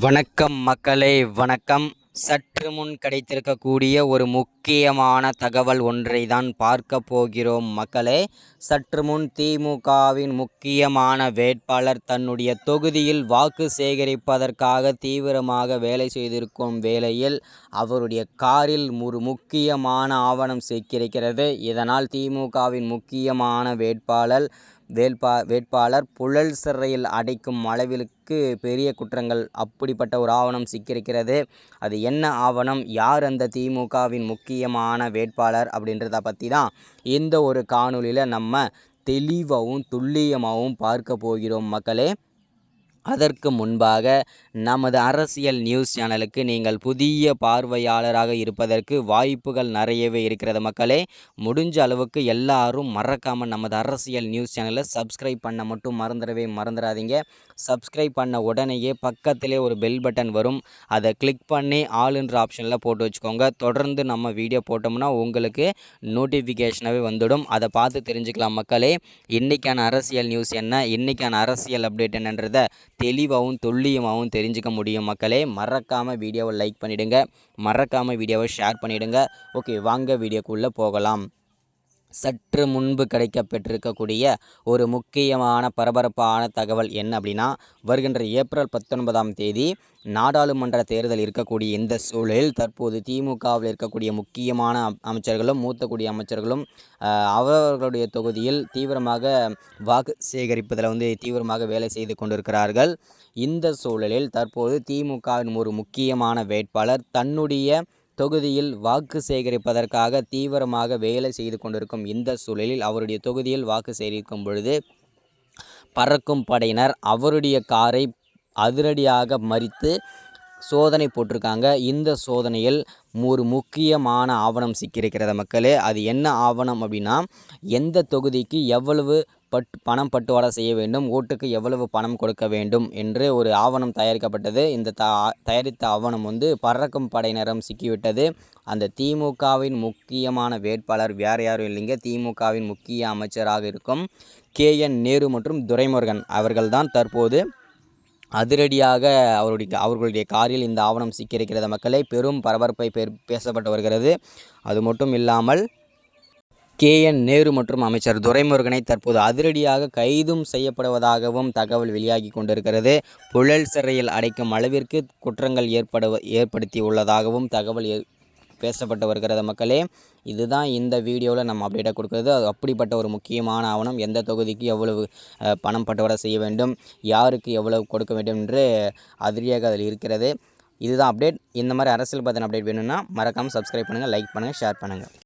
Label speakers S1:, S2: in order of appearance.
S1: வணக்கம் மக்களே வணக்கம். சற்று முன் கிடைத்திருக்கக்கூடிய ஒரு முக் முக்கியமான தகவல் ஒன்றை தான் பார்க்க போகிறோம் மக்களே. சற்று முன் திமுகவின் முக்கியமான வேட்பாளர் தன்னுடைய தொகுதியில் வாக்கு சேகரிப்பதற்காக தீவிரமாக வேலை செய்திருக்கும் வேளையில் அவருடைய காரில் ஒரு முக்கியமான ஆவணம் சிக்கியிருக்கிறது. இதனால் திமுகவின் முக்கியமான வேட்பாளர் வேட்பா வேட்பாளர் புழல் சிறையில் அடைக்கும் அளவிற்கு பெரிய குற்றங்கள் அப்படிப்பட்ட ஒரு ஆவணம் சிக்கியிருக்கிறது. அது என்ன ஆவணம்? யார் அந்த திமுகவின் முக்கிய முக்கியமான வேட்பாளர் அப்படின்றத பற்றி தான் இந்த ஒரு காணொலியில் நம்ம தெளிவாகவும் துல்லியமாகவும் பார்க்க போகிறோம் மக்களே. அதற்கு முன்பாக நமது அரசியல் நியூஸ் சேனலுக்கு நீங்கள் புதிய பார்வையாளராக இருப்பதற்கு வாய்ப்புகள் நிறையவே இருக்கிறது மக்களே. முடிஞ்ச அளவுக்கு எல்லாரும் மறக்காமல் நமது அரசியல் நியூஸ் சேனலை சப்ஸ்கிரைப் பண்ண மட்டும் மறந்துடவே மறந்துடாதீங்க. சப்ஸ்கிரைப் பண்ண உடனேயே பக்கத்திலே ஒரு பெல் பட்டன் வரும். அதை கிளிக் பண்ணி ஆளுன்ற ஆப்ஷனில் போட்டு வச்சுக்கோங்க. தொடர்ந்து நம்ம வீடியோ போட்டோம்னா உங்களுக்கு நோட்டிஃபிகேஷனாகவே வந்துடும். அதை பார்த்து தெரிஞ்சுக்கலாம் மக்களே. இன்றைக்கான அரசியல் நியூஸ் என்ன? இன்றைக்கான அரசியல் அப்டேட் என்னன்றதை தெளிவாகவும் துல்லியமாகவும் தெரிஞ்சுக்க முடியும் மக்களே. மறக்காமல் வீடியோவை லைக் பண்ணிவிடுங்க மறக்காமல் வீடியோவை ஷேர் பண்ணிவிடுங்க ஓகே வாங்க வீடியோக்குள்ளே போகலாம். சற்று முன்பு கிடைக்கப்பெற்றிருக்கக்கூடிய ஒரு முக்கியமான பரபரப்பான தகவல் என்ன அப்படின்னா வருகின்ற ஏப்ரல் பத்தொன்பதாம் தேதி நாடாளுமன்ற தேர்தல் இருக்கக்கூடிய இந்த சூழலில் தற்போது திமுகவில் இருக்கக்கூடிய முக்கியமான அமைச்சர்களும் மூத்தக்கூடிய அமைச்சர்களும் அவர்களுடைய தொகுதியில் தீவிரமாக வாக்கு சேகரிப்பதில் வந்து தீவிரமாக வேலை செய்து கொண்டிருக்கிறார்கள். இந்த சூழலில் தற்போது திமுகவின் ஒரு முக்கியமான வேட்பாளர் தன்னுடைய தொகுதியில் வாக்கு சேகரிப்பதற்காக தீவிரமாக வேலை செய்து கொண்டிருக்கும் இந்த சூழலில் அவருடைய தொகுதியில் வாக்கு சேகரிக்கும் பொழுது பறக்கும் படையினர் அவருடைய காரை அதிரடியாக மறித்து சோதனை போட்டிருக்காங்க. இந்த சோதனையில் ஒரு முக்கியமான ஆவணம் சிக்கியிருக்கிறது மக்களே. அது என்ன ஆவணம் அப்படின்னா எந்த தொகுதிக்கு எவ்வளவு பட் பணம் பட்டுவாடா செய்ய வேண்டும். ஓட்டுக்கு எவ்வளவு பணம் கொடுக்க வேண்டும் என்று ஒரு ஆவணம் தயாரிக்கப்பட்டது. இந்த த தயாரித்த ஆவணம் வந்து பறக்கும் படையினரம் சிக்கிவிட்டது. அந்த திமுகவின் முக்கியமான வேட்பாளர் வேறு யாரும் இல்லைங்க. திமுகவின் முக்கிய அமைச்சராக இருக்கும் கே. என். நேரு மற்றும் துரைமுருகன் அவர்கள்தான் தற்போது அதிரடியாக அவருடைய அவர்களுடைய காரில் இந்த ஆவணம் சிக்கியிருக்கிறது. மக்களை பெரும் பரபரப்பை பேசப்பட்டு வருகிறது. அது மட்டும் இல்லாமல் கே என் நேரு மற்றும் அமைச்சர் துரைமுருகனை தற்போது அதிரடியாக கைதும் செய்யப்படுவதாகவும் தகவல் வெளியாகி கொண்டிருக்கிறது. புழல் சிறையில் அடைக்கும் அளவிற்கு குற்றங்கள் ஏற்பட ஏற்படுத்தி உள்ளதாகவும் தகவல் பேசப்பட்டு வருகிறது மக்களே. இதுதான் இந்த வீடியோவில் நம்ம அப்டேட்டாக கொடுக்குறது. அது அப்படிப்பட்ட ஒரு முக்கியமான ஆவணம். எந்த தொகுதிக்கு எவ்வளவு பணம் பட்டுவாடை செய்ய வேண்டும்? யாருக்கு எவ்வளவு கொடுக்க வேண்டும் என்று அதிரியாக அதில் இருக்கிறது. இதுதான் அப்டேட் இந்த மாதிரி அரசியல் பற்றின அப்டேட் வேணும்னா மறக்காமல் சப்ஸ்கிரைப் பண்ணுங்கள் லைக் பண்ணுங்கள் ஷேர் பண்ணுங்கள்